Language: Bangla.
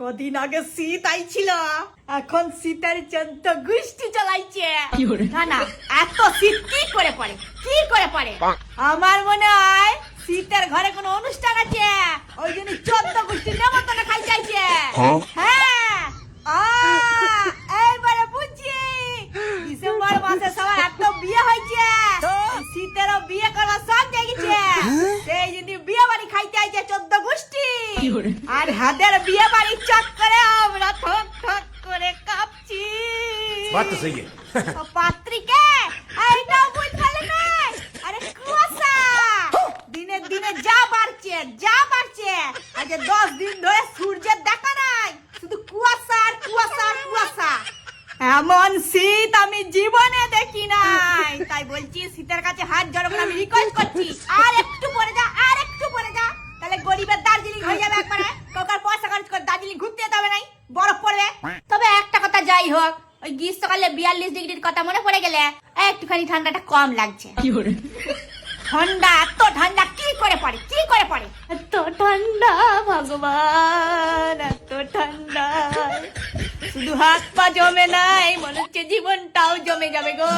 কদিন আগে শীত আইছিল এখন শীতের চন্ত গুষ্টি চালাইছে। না না এত শীত কি করে পড়ে? কি করে পড়ে? আমার মনে হয় শীতের ঘরে কোনো অনুষ্ঠান আছে। ওই জন্য চোদ্দ গোষ্ঠী নেমন্তন্ন খাই চাইছে হ্যাঁ? আ, এইবারে বুঝছি। ডিসেম্বর মাসে সবার এত বিয়ে হয়েছে। শীতেরও বিয়ে করা সব দেখেছে সেই জন্য বিয়ে বাড়ি খাইতে আইছে চোদ্দ আর হাতের বিয়ে বাড়ির চক্করে আমরা থক থক করে কাঁপছি। বাত তো সহি পাত্রীকে এইটাও না। আরে কুয়াশা। দিনে দিনে যা বাড়ছে যা বাড়ছে। আজ দশ দিন ধরে সূর্যের দেখা নাই। শুধু কুয়াশা আর কুয়াশা আর কুয়াশা। এমন শীত আমি জীবনে দেখি নাই। তাই বলছি শীতের কাছে হাত জড়ো করে আমি রিকোয়েস্ট করছি। আর যাই হোক ওই গ্রীষ্মকালে বিয়াল্লিশ ডিগ্রির কথা মনে পড়ে গেলে একটুখানি ঠান্ডাটা কম লাগছে। ঠান্ডা এত ঠান্ডা কি করে পড়ে? কি করে পড়ে? এত ঠান্ডা ভগবান এত ঠান্ডা। শুধু হাত পা জমে নাই মনে হচ্ছে জীবনটাও জমে যাবে গো।